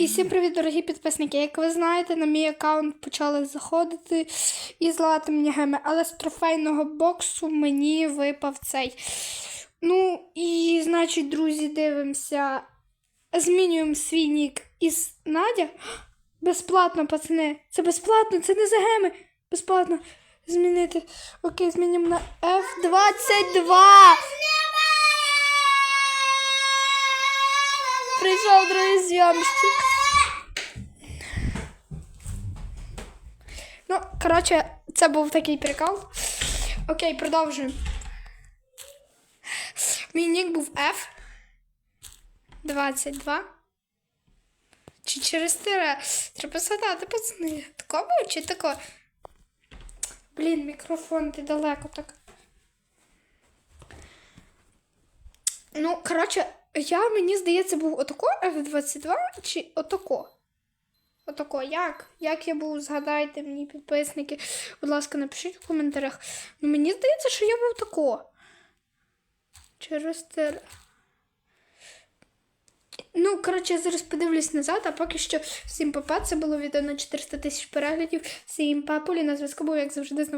І всім привіт, дорогі підписники. Як ви знаєте, на мій аккаунт почали заходити і зливати мені геми, але з трофейного боксу мені випав цей. Ну, і, значить, друзі, дивимося. Змінюємо свій нік із Надя. Безплатно, пацани. Це безплатно, це не за геми. Безплатно. Змінити. Окей, змінимо на F22. Прийшов другий. Ну, коротше, це був такий прикол. Окей, продовжуємо. Мій нік був F. 22. Чи через тире? Треба згадати, пацани. Тако був чи тако? Блін, мікрофон ти далеко так. Ну, коротше, я, мені здається, був отако F22 чи отако? Отако, як? Як я був, згадайте мені, підписники. Будь ласка, напишіть в коментарях. Ну, мені здається, що я був тако. Через тир. Ну, коротше, я зараз подивлюсь назад, а поки що всім папа. Це було відео на 400 тисяч переглядів. Всім папулі на зв'язку був, як завжди, знову.